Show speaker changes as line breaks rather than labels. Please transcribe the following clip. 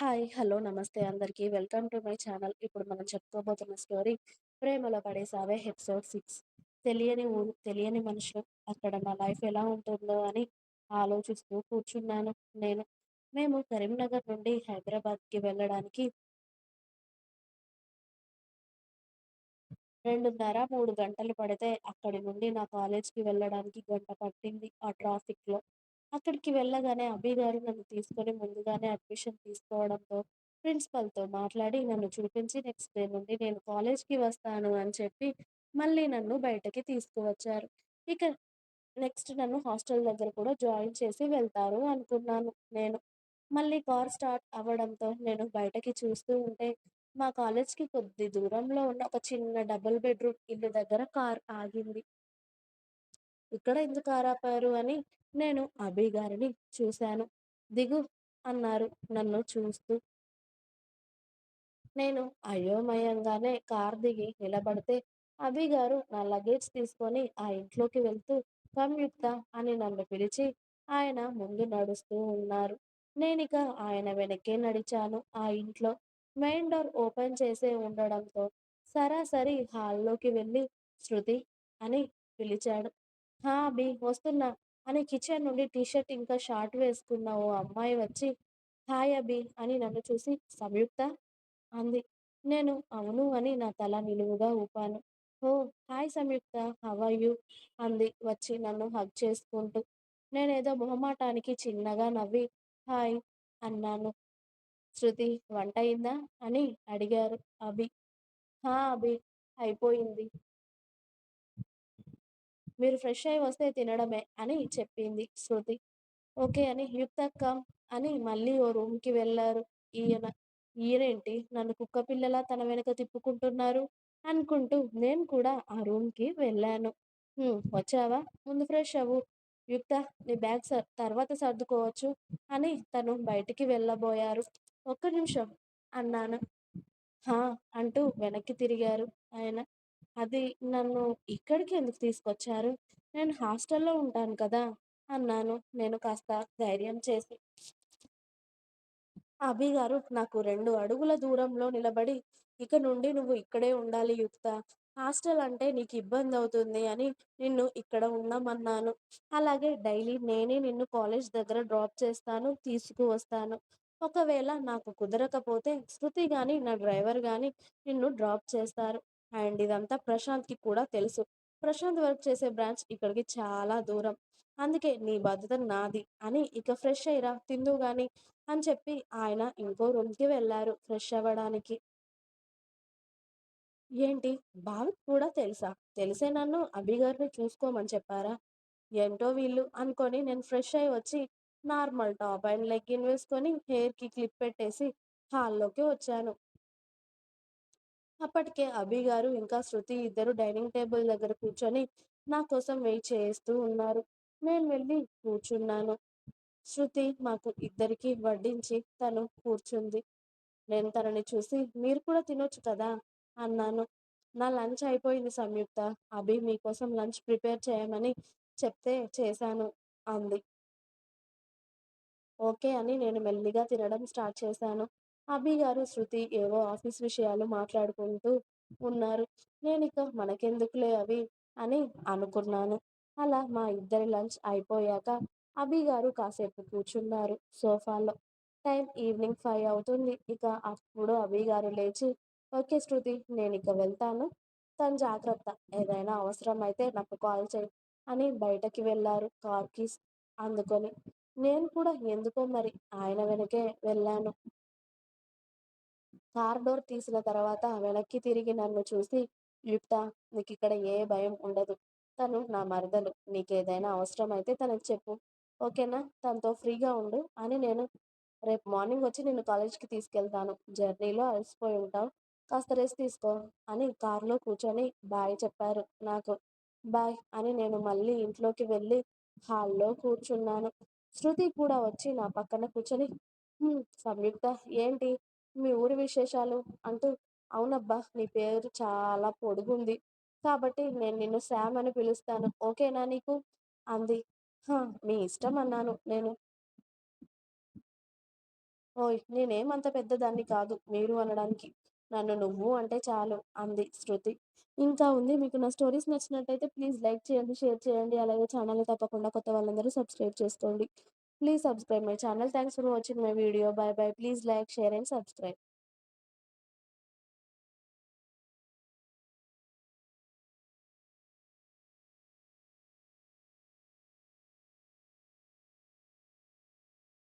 Hi. Hello. నమస్తే అందరికీ. Welcome to my channel. ఇప్పుడు మనం చెప్పుకోబోతున్న స్టోరీ 'ప్రేమలో పడేసావే' ఎపిసోడ్ సిక్స్ తెలియని ఊరు, తెలియని మనుషులు. అక్కడ నా లైఫ్ ఎలా ఉంటుందో అని ఆలోచిస్తూ కూర్చున్నాను నేను. మేము కరీంనగర్ నుండి హైదరాబాద్‌కి వెళ్ళడానికి 2:30, 3 గంటలు పడితే అక్కడి నుండి నా కాలేజ్‌కి వెళ్ళడానికి గంట పట్టింది ఆ ట్రాఫిక్‌లో. అక్కడికి వెళ్ళగానే అభి గారు నన్ను తీసుకొని ముందుగానే అడ్మిషన్ తీసుకోవడంతో ప్రిన్సిపల్‌తో మాట్లాడి నన్ను చూపించి నెక్స్ట్ డే నుండి నేను కాలేజ్‌కి వస్తాను అని చెప్పి మళ్ళీ నన్ను బయటకి తీసుకువచ్చారు. ఇక నెక్స్ట్ నన్ను హాస్టల్ దగ్గర కూడా జాయిన్ చేసి వెళ్తారు అనుకున్నాను నేను. మళ్ళీ కార్ స్టార్ట్ అవ్వడంతో నేను బయటకి చూస్తూ ఉంటే మా కాలేజ్‌కి కొద్ది దూరంలో ఉన్న ఒక చిన్న డబుల్ బెడ్‌రూమ్ ఇల్లు దగ్గర కార్ ఆగింది. ఇక్కడ ఎందుకు ఆరాపారు అని నేను అభి గారిని చూశాను. దిగు అన్నారు నన్ను చూస్తూ. నేను అయోమయంగానే కార్ దిగి నిలబడితే అభి గారు నా లగేజ్ తీసుకొని ఆ ఇంట్లోకి వెళ్తూ సంయుక్త అని నన్ను పిలిచి ఆయన ముందు నడుస్తూ ఉన్నారు. నేనిక ఆయన వెనకే నడిచాను ఆ ఇంట్లో. మెయిన్ డోర్ ఓపెన్ చేసే ఉండడంతో సరాసరి హాల్లోకి వెళ్ళి 'శృతి' అని పిలిచాడు. 'హా అభి వస్తున్నా' అని కిచెన్ నుండి టీ షర్ట్ ఇంకా షార్ట్ వేసుకున్న ఓ అమ్మాయి వచ్చి 'హాయ్ అభి' అని నన్ను చూసి 'సంయుక్త' అంది. నేను 'అవును' అని నా తల నిలువుగా ఊపాను. ఓ హాయ్ సంయుక్త హవ్ యూ' అంది వచ్చి నన్ను హగ్ చేసుకుంటూ. నేనేదో మొహమాటానికి చిన్నగా నవ్వి 'హాయ్' అన్నాను. 'శృతి వంట అయిందా అని అడిగారు అభి. 'హా అభి అయిపోయింది. మీరు ఫ్రెష్ అయి వస్తే తినడమే' అని చెప్పింది శృతి. ఓకే అని 'యుక్త కమ్' అని మళ్ళీ ఓ రూమ్‌కి వెళ్ళారు ఈయన. ఈయనేంటి నన్ను కుక్కపిల్లలా తన వెనక తిప్పుకుంటున్నారు అనుకుంటూ నేను కూడా ఆ రూమ్‌కి వెళ్ళాను. వచ్చావా? ముందు ఫ్రెష్ అవ్వు. యుక్త నీ బ్యాగ్ సర్ తర్వాత సర్దుకోవచ్చు' అని తను బయటికి వెళ్ళబోయారు. 'ఒక్క నిమిషం' అన్నాను. 'హా' అంటూ వెనక్కి తిరిగారు ఆయన. అది నన్ను ఇక్కడికి ఎందుకు తీసుకొచ్చారు? నేను హాస్టల్‌లో ఉంటాను కదా! అన్నాను నేను కాస్త ధైర్యం చేసి. అభి గారు నాకు రెండు అడుగుల దూరంలో నిలబడి 'ఇక నుండి నువ్వు ఇక్కడే ఉండాలి యుక్త. హాస్టల్ అంటే నీకు ఇబ్బందవుతుంది అని నిన్ను ఇక్కడ ఉండమన్నాను. అలాగే డైలీ నేనే నిన్ను కాలేజ్ దగ్గర డ్రాప్ చేస్తాను, తీసుకువస్తాను. ఒకవేళ నాకు కుదరకపోతే శృతి గాని, నా డ్రైవర్ గాని నిన్ను డ్రాప్ చేస్తారు. అండ్ ఇదంతా ప్రశాంత్‌కి కూడా తెలుసు. ప్రశాంత్ వర్క్ చేసే బ్రాంచ్ ఇక్కడికి చాలా దూరం. అందుకే నీ బాధ్యత నాది' అని 'ఇక ఫ్రెష్ అయ్యిరా తిందు గాని' అని చెప్పి ఆయన ఇంకో రూమ్‌కి వెళ్ళారు ఫ్రెష్ అవ్వడానికి. ఏంటి భావిక్ కూడా తెలుసా? తెలిసే నన్ను అభి గారిని చూసుకోమని చెప్పారా? ఏంటో వీళ్ళు అనుకొని నేను ఫ్రెష్ అయ్యి వచ్చి నార్మల్ టాప్ అండ్ లెగ్గిన్ వేసుకొని హెయిర్‌కి క్లిప్ పెట్టేసి హాల్లోకి వచ్చాను. అప్పటికే అభి గారు ఇంకా శృతి ఇద్దరు డైనింగ్ టేబుల్ దగ్గర కూర్చొని నా కోసం వెయిట్ చేస్తూ ఉన్నారు. నేను వెళ్ళి కూర్చున్నాను. శృతి మాకు ఇద్దరికి వడ్డించి తను కూర్చుంది. నేను తనని చూసి 'మీరు కూడా తినొచ్చు కదా' అన్నాను. 'నా లంచ్ అయిపోయింది సంయుక్త. అభి మీకోసం లంచ్ ప్రిపేర్ చేయమని చెప్తే చేశాను' అంది. ఓకే అని నేను మెల్లిగా తినడం స్టార్ట్ చేశాను. అభి గారు, శృతి ఏవో ఆఫీస్ విషయాలు మాట్లాడుకుంటూ ఉన్నారు. నేనిక మనకెందుకులే అవి అని అనుకున్నాను. అలా మా ఇద్దరి లంచ్ అయిపోయాక అభి గారు కాసేపు కూర్చున్నారు సోఫాలో. టైం ఈవినింగ్ ఫైవ్ అవుతుంది. ఇక అప్పుడు అభి గారు లేచి 'ఓకే శృతి నేను ఇక వెళ్తాను. తను జాగ్రత్త. ఏదైనా అవసరం అయితే నాకు కాల్ చేయి అని బయటకి వెళ్ళారు కార్ కీస్ అందుకొని. నేను కూడా ఎందుకో మరి ఆయన వెనకే వెళ్ళాను. కార్ డోర్ తీసిన తర్వాత వెనక్కి తిరిగి నన్ను చూసి 'యుక్త ఇక్కడ ఏ భయం ఉండదు. తను నా మరదలు. నీకేదైనా అవసరం అయితే తనకి చెప్పు. ఓకేనా? తనతో ఫ్రీగా ఉండు' అని నేను 'రేపు మార్నింగ్ వచ్చి నేను కాలేజ్‌కి తీసుకెళ్తాను. జర్నీలో అలసిపోయి ఉంటావు. కాస్త రెస్ట్ తీసుకో' అని కారులో కూర్చొని బాయ్ చెప్పారు నాకు. 'బాయ్' అని నేను మళ్ళీ ఇంట్లోకి వెళ్ళి హాల్‌లో కూర్చున్నాను. శృతి కూడా వచ్చి నా పక్కన కూర్చొని సంయుక్త ఏంటి మీ ఊరి విశేషాలు' అంటూ 'అవునబ్బా నీ పేరు చాలా పొడుగుంది. కాబట్టి నేను నిన్ను శామ్ అని పిలుస్తాను. ఓకేనా నీకు' అంది. 'హా మీ ఇష్టం' అన్నాను నేను. ఓయ్ నేనేమంత పెద్దదాన్ని కాదు మీరు అనడానికి. నన్ను నువ్వు అంటే చాలు అంది శృతి. ఇంకా ఉంది మీకు నా స్టోరీస్ నచ్చినట్టయితే ప్లీజ్ లైక్ చేయండి, షేర్ చేయండి. అలాగే ఛానల్‌ని తప్పకుండా కొత్త వాళ్ళందరూ సబ్స్క్రైబ్ చేసుకోండి. Please subscribe my channel. Thanks for watching my video. Bye bye. Please like, share and subscribe.